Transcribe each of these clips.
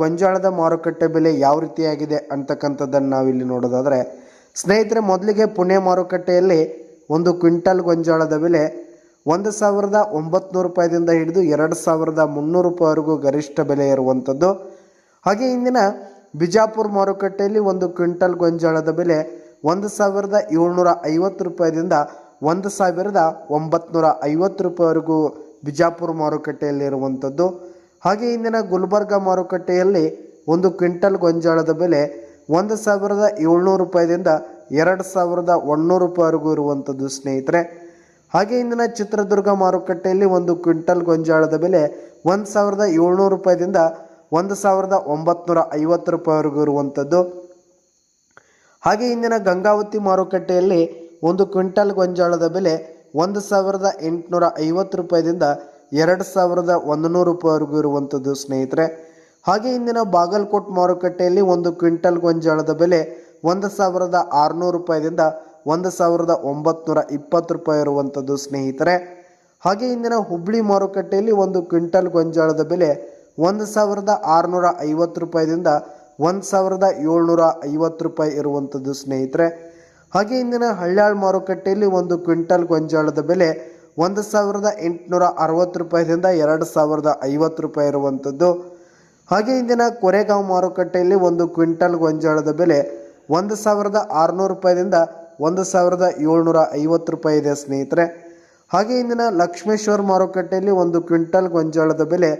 ಗೊಂಜಾಳದ ಮಾರುಕಟ್ಟೆ ಬೆಲೆ ಯಾವ ರೀತಿಯಾಗಿದೆ ಅಂತಕ್ಕಂಥದ್ದನ್ನು ನಾವಿಲ್ಲಿ ನೋಡೋದಾದರೆ, ಸ್ನೇಹಿತರೆ, ಮೊದಲಿಗೆ ಪುಣೆ ಮಾರುಕಟ್ಟೆಯಲ್ಲಿ ಒಂದು ಕ್ವಿಂಟಲ್ ಗೊಂಜಾಳದ ಬೆಲೆ ಒಂದು ಸಾವಿರದ ಒಂಬತ್ತು ರೂಪಾಯಿದಿಂದ ಹಿಡಿದು ಎರಡು ಸಾವಿರದ ಮುನ್ನೂರು ರೂಪಾಯಿವರೆಗೂ ಗರಿಷ್ಠ ಬೆಲೆ ಇರುವಂಥದ್ದು. ಹಾಗೆ ಇಂದಿನ ಬಿಜಾಪುರ ಮಾರುಕಟ್ಟೆಯಲ್ಲಿ ಒಂದು ಕ್ವಿಂಟಲ್ ಗೊಂಜಾಳದ ಬೆಲೆ ಒಂದು ಸಾವಿರದ ಏಳ್ನೂರ ಐವತ್ತು ರೂಪಾಯಿದಿಂದ ಒಂದು ಸಾವಿರದ ಒಂಬತ್ನೂರ ಐವತ್ತು ರೂಪಾಯಿವರೆಗೂ ಬಿಜಾಪುರ ಮಾರುಕಟ್ಟೆಯಲ್ಲಿ ಇರುವಂಥದ್ದು. ಹಾಗೆ ಇಂದಿನ ಗುಲ್ಬರ್ಗ ಮಾರುಕಟ್ಟೆಯಲ್ಲಿ ಒಂದು ಕ್ವಿಂಟಲ್ ಗೊಂಜಾಳದ ಬೆಲೆ ಒಂದು ಸಾವಿರದ ಏಳ್ನೂರು ರೂಪಾಯಿದಿಂದ ಎರಡು ಸಾವಿರದ ಒನ್ನೂರು ರೂಪಾಯಿವರೆಗೂ ಇರುವಂಥದ್ದು, ಸ್ನೇಹಿತರೆ. ಹಾಗೆ ಇಂದಿನ ಚಿತ್ರದುರ್ಗ ಮಾರುಕಟ್ಟೆಯಲ್ಲಿ ಒಂದು ಕ್ವಿಂಟಲ್ ಗೊಂಜಾಳದ ಬೆಲೆ ಒಂದು ಸಾವಿರದ ಏಳ್ನೂರು ರೂಪಾಯಿದಿಂದ ಒಂದು ಸಾವಿರದ ಒಂಬತ್ನೂರ ಐವತ್ತು ರೂಪಾಯಿವರೆಗೂ ಇರುವಂಥದ್ದು. ಹಾಗೆ ಇಂದಿನ ಗಂಗಾವತಿ ಮಾರುಕಟ್ಟೆಯಲ್ಲಿ ಒಂದು ಕ್ವಿಂಟಲ್ ಗೊಂಜಾಳದ ಬೆಲೆ ಒಂದು ಸಾವಿರದ ಎಂಟುನೂರ ಐವತ್ತು ರೂಪಾಯಿದಿಂದ ಎರಡು ಸಾವಿರದ ಒಂದು ನೂರು ರೂಪಾಯಿವರೆಗೂ ಇರುವಂಥದ್ದು ಸ್ನೇಹಿತರೆ. ಹಾಗೆ ಇಂದಿನ ಬಾಗಲಕೋಟ್ ಮಾರುಕಟ್ಟೆಯಲ್ಲಿ ಒಂದು ಕ್ವಿಂಟಲ್ ಗೊಂಜಾಳದ ಬೆಲೆ ಒಂದು ಸಾವಿರದ ಆರುನೂರು ರೂಪಾಯಿದಿಂದ ಒಂದು ಸಾವಿರದ ಒಂಬತ್ನೂರ ಇಪ್ಪತ್ತು ರೂಪಾಯಿ ಇರುವಂಥದ್ದು ಸ್ನೇಹಿತರೆ. ಹಾಗೆ ಇಂದಿನ ಹುಬ್ಳಿ ಮಾರುಕಟ್ಟೆಯಲ್ಲಿ ಒಂದು ಕ್ವಿಂಟಲ್ ಗೊಂಜಾಳದ ಬೆಲೆ ಒಂದು ಸಾವಿರದ ಆರುನೂರ ಐವತ್ತು ರೂಪಾಯಿದಿಂದ ಒಂದು ಸಾವಿರದ ಏಳ್ನೂರ ಐವತ್ತು ರೂಪಾಯಿ ಇರುವಂಥದ್ದು ಸ್ನೇಹಿತರೆ. ಹಾಗೆ ಇಂದಿನ ಹಳ್ಳಾಳ್ ಮಾರುಕಟ್ಟೆಯಲ್ಲಿ ಒಂದು ಕ್ವಿಂಟಲ್ ಗೊಂಜಾಳದ ಬೆಲೆ ಒಂದು ಸಾವಿರದ ಎಂಟುನೂರ ಅರವತ್ತು ರೂಪಾಯಿದಿಂದ ಎರಡು ಸಾವಿರದ ಐವತ್ತು ರೂಪಾಯಿ ಇರುವಂಥದ್ದು. ಹಾಗೆ ಇಂದಿನ ಕೊರೆಗಾಂವ್ ಮಾರುಕಟ್ಟೆಯಲ್ಲಿ ಒಂದು ಕ್ವಿಂಟಲ್ ಗೊಂಜಾಳದ ಬೆಲೆ ಒಂದು ಸಾವಿರದ ಆರುನೂರು ರೂಪಾಯಿದಿಂದ ಒಂದು ಸಾವಿರದ ಏಳ್ನೂರ ಐವತ್ತು ರೂಪಾಯಿ ಇದೆ, ಸ್ನೇಹಿತರೆ. ಹಾಗೆ ಇಂದಿನ ಲಕ್ಷ್ಮೇಶ್ವರ ಮಾರುಕಟ್ಟೆಯಲ್ಲಿ ಒಂದು ಕ್ವಿಂಟಲ್ ಗೊಂಜಾಳದ ಬೆಲೆ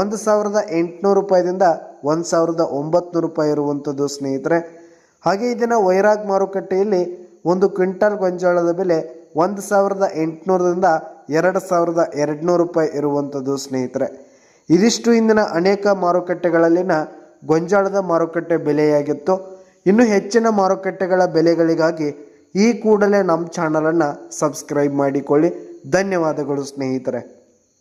ಒಂದು ಸಾವಿರದ ಎಂಟುನೂರು ರೂಪಾಯಿದಿಂದ ಒಂದು ಸಾವಿರದ ಒಂಬತ್ತು ರೂಪಾಯಿ ಇರುವಂಥದ್ದು, ಸ್ನೇಹಿತರೆ. ಹಾಗೆ ಇದನ್ನು ವೈರಾಗ್ ಮಾರುಕಟ್ಟೆಯಲ್ಲಿ ಒಂದು ಕ್ವಿಂಟಲ್ ಗೊಂಜಾಳದ ಬೆಲೆ ಒಂದು ಸಾವಿರದ ಎಂಟುನೂರರಿಂದ ಎರಡು ಸಾವಿರದ ಎರಡುನೂರು ರೂಪಾಯಿ ಇರುವಂಥದ್ದು ಸ್ನೇಹಿತರೆ. ಇದಿಷ್ಟು ಇಂದಿನ ಅನೇಕ ಮಾರುಕಟ್ಟೆಗಳಲ್ಲಿನ ಗೊಂಜಾಳದ ಮಾರುಕಟ್ಟೆ ಬೆಲೆಯಾಗಿತ್ತು. ಇನ್ನು ಹೆಚ್ಚಿನ ಮಾರುಕಟ್ಟೆಗಳ ಬೆಲೆಗಳಿಗಾಗಿ ಈ ಕೂಡಲೇ ನಮ್ಮ ಚಾನಲನ್ನು ಸಬ್ಸ್ಕ್ರೈಬ್ ಮಾಡಿಕೊಳ್ಳಿ. ಧನ್ಯವಾದಗಳು ಸ್ನೇಹಿತರೆ.